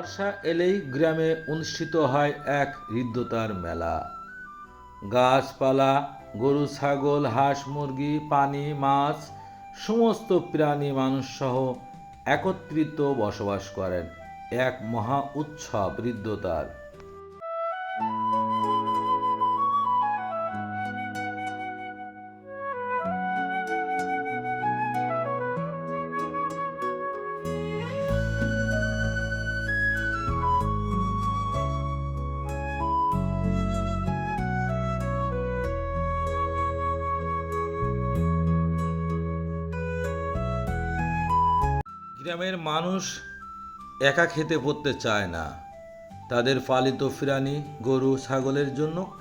বর্ষা এলেই গ্রামে অনুষ্ঠিত হয় এক হৃদ্যতার মেলা। গাছপালা, গরু, ছাগল, হাঁস, মুরগি, পানি, মাছ, সমস্ত প্রাণী মানুষসহ একত্রিত বসবাস করেন। এক মহা উৎসব হৃদ্যতার। গ্রামের মানুষ একা খেতে পড়তে চায় না। তাদের পালিত প্রাণী গরু, ছাগলের জন্য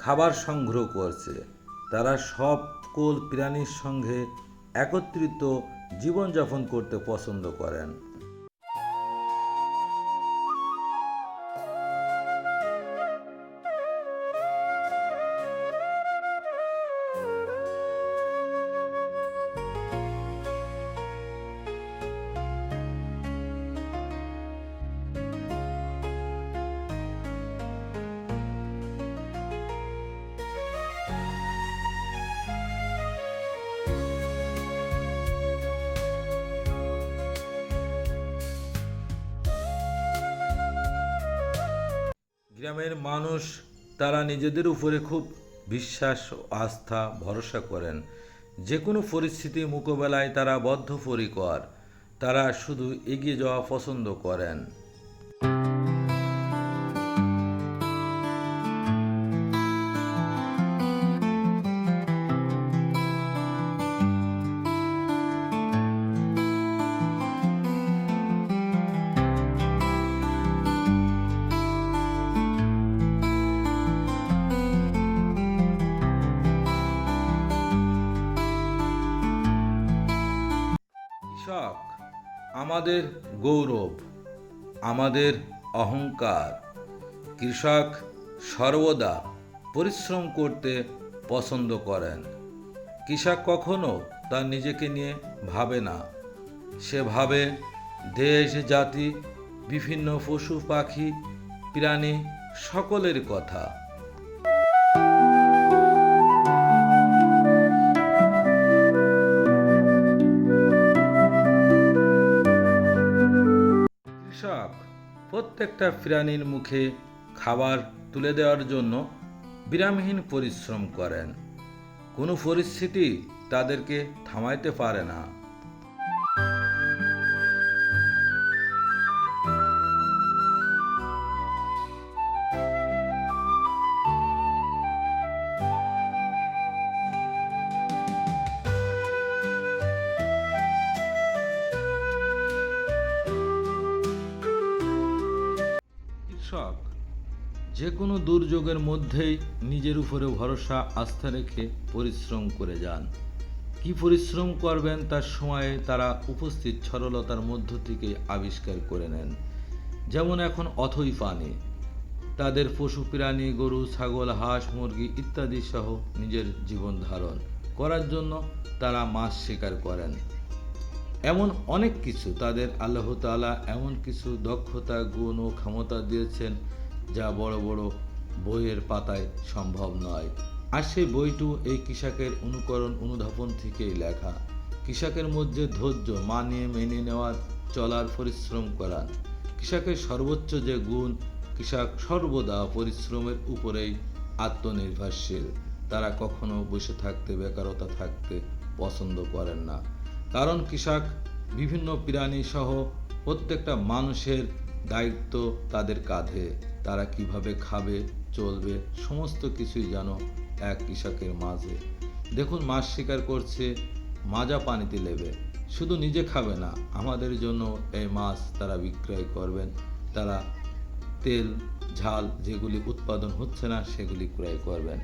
খাবার সংগ্রহ করছে। তারা সব সকল প্রাণীর সঙ্গে একত্রিত জীবনযাপন করতে পছন্দ করেন। গ্রামের মানুষ তারা নিজেদের উপরে খুব বিশ্বাস ও আস্থা, ভরসা করেন। যে কোনো পরিস্থিতি মোকাবেলায় তারা বদ্ধপরিকর। তারা শুধু এগিয়ে যাওয়া পছন্দ করেন। কৃষক, আমাদের গৌরব, আমাদের অহংকার। কৃষক সর্বদা পরিশ্রম করতে পছন্দ করেন। কৃষক কখনো তার নিজেকে নিয়ে ভাবে না। সে ভাবে দেশ, জাতি, বিভিন্ন পশু, পাখি, প্রাণী সকলের কথা। প্রত্যেকটা প্রাণীর মুখে খাবার তুলে দেওয়ার জন্য বিরামহীন পরিশ্রম করেন। কোনো পরিস্থিতি তাদেরকে থামাইতে পারে না। কৃষক, যে কোনো দুর্যোগের মধ্যেই নিজের উপরে ভরসা, আস্থা রেখে পরিশ্রম করে যান। কি পরিশ্রম করবেন তার সময়ে তারা উপস্থিত সরলতার মধ্য থেকে আবিষ্কার করে নেন। যেমন এখন অথই পানি, তাদের পশু, প্রাণী, গরু, ছাগল, হাঁস, মুরগি ইত্যাদি সহ নিজের জীবন ধারণ করার জন্য তারা মাছ শিকার করেন। এমন অনেক কিছু তাদের আল্লাহ তাআলা এমন কিছু দক্ষতা, গুণ ও ক্ষমতা দিয়েছেন যা বড় বড় বইয়ের পাতায় সম্ভব নয়। আর সেই বইটু এই কৃষকের অনুকরণ অনুধাবন থেকেই লেখা। কৃষকের মধ্যে ধৈর্য মানিয়ে মেনে নেওয়ার চলার পরিশ্রম করান কৃষকের সর্বোচ্চ যে গুণ কৃষক সর্বদা পরিশ্রমের উপরেই আত্মনির্ভরশীল। তারা কখনো বসে থাকতে, বেকারতা থাকতে পছন্দ করেন না। কারণ কৃষক বিভিন্ন প্রাণী সহ প্রত্যেকটা মানুষের দায়িত্ব তাদের কাঁধে। তারা কীভাবে খাবে, চলবে, সমস্ত কিছুই যেন এক কৃষকের মাঝে। দেখুন, মাছ শিকার করছে, মাজা পানিতে নেবে শুধু নিজে খাবে না, আমাদের জন্য এই মাছ তারা বিক্রয় করবেন। তারা তেল, ঝাল যেগুলি উৎপাদন হচ্ছে না, সেগুলি ক্রয় করবেন।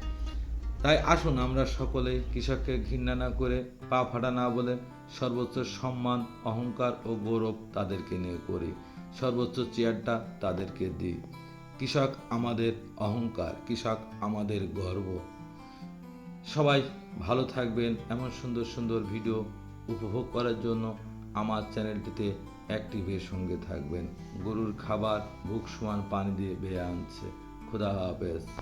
তাই আসুন আমরা সকলে কৃষককে ঘৃণা না করে, পা ফাটা না বলে সর্বোচ্চ সম্মান, অহংকার ও গৌরব তাদেরকে নিয়ে করি। সর্বোচ্চ চেয়ারটা তাদেরকে দিই। কৃষক আমাদের অহংকার, কৃষক আমাদের গর্ব। সবাই ভালো থাকবেন। এমন সুন্দর সুন্দর ভিডিও উপভোগ করার জন্য আমার চ্যানেলটিতে অ্যাক্টিভের সঙ্গে থাকবেন। গরুর খাবার বুক সমান পানি দিয়ে বেয়ে আনছে। খোদা হাফেজ।